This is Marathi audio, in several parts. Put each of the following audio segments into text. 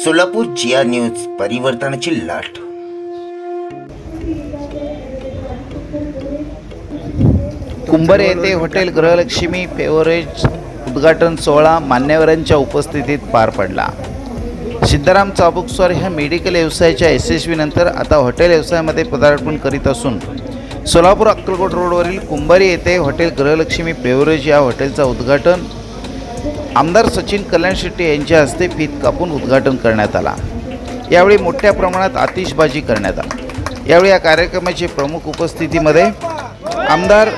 सोलापूर जिया न्यूज परिवर्तनाची लाट. कुंभारे येथे हॉटेल गृहलक्ष्मी फेवरेज उद्घाटन सोहळा मान्यवरांच्या उपस्थितीत पार पडला. सिद्धाराम चाबुकस्वार ह्या मेडिकल व्यवसायाच्या यशस्वीनंतर आता हॉटेल व्यवसायामध्ये पदार्पण करीत असून सोलापूर अक्कलकोट रोडवरील कुंभारी येथे हॉटेल गृहलक्ष्मी बेवरेज या हॉटेलचा उद्घाटन आमदार सचिन कल्याण शेट्टी यांच्या हस्ते फीत कापून उद्घाटन करण्यात आला. यावेळी मोठ्या प्रमाणात आतिषबाजी करण्यात आली. यावेळी या कार्यक्रमाचे प्रमुख उपस्थितीमध्ये आमदार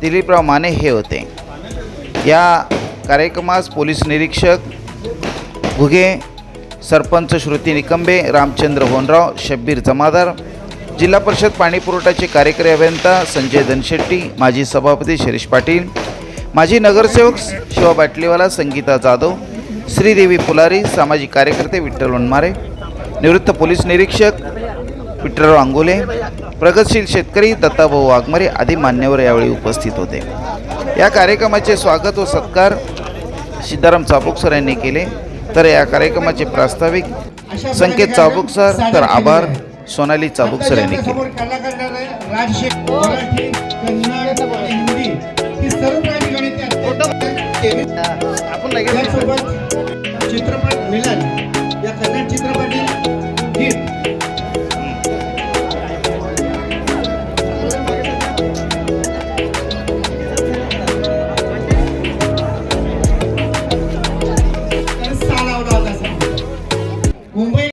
दिलीपराव माने हे होते. या कार्यक्रमास पोलीस निरीक्षक घुगे सरपंच श्रुती निकंबे रामचंद्र होनराव शब्बीर जमादार जिल्हा परिषद पाणीपुरवठाचे कार्यकारी अभियंता संजय धनशेट्टी माजी सभापती शिरीष पाटील माजी नगरसेवक शिवा बाटलीवाला संगीता जाधव श्रीदेवी फुलारी सामाजिक कार्यकर्ते विठ्ठल वनमारे निवृत्त पोलीस निरीक्षक विठ्ठलराव अंगोले प्रगतशील शेतकरी दत्ताभाऊ वाघमारे आदी मान्यवर यावेळी उपस्थित होते. या कार्यक्रमाचे स्वागत व सत्कार सिद्धाराम चाबुकसर यांनी केले. तर या कार्यक्रमाचे प्रास्ताविक संकेत चाबुकसर तर आभार सोनाली चाबुकसर यांनी केले. केली आपण यासोबत चित्रपट मिलन या कन्नड चित्रपटी गीत मुंबई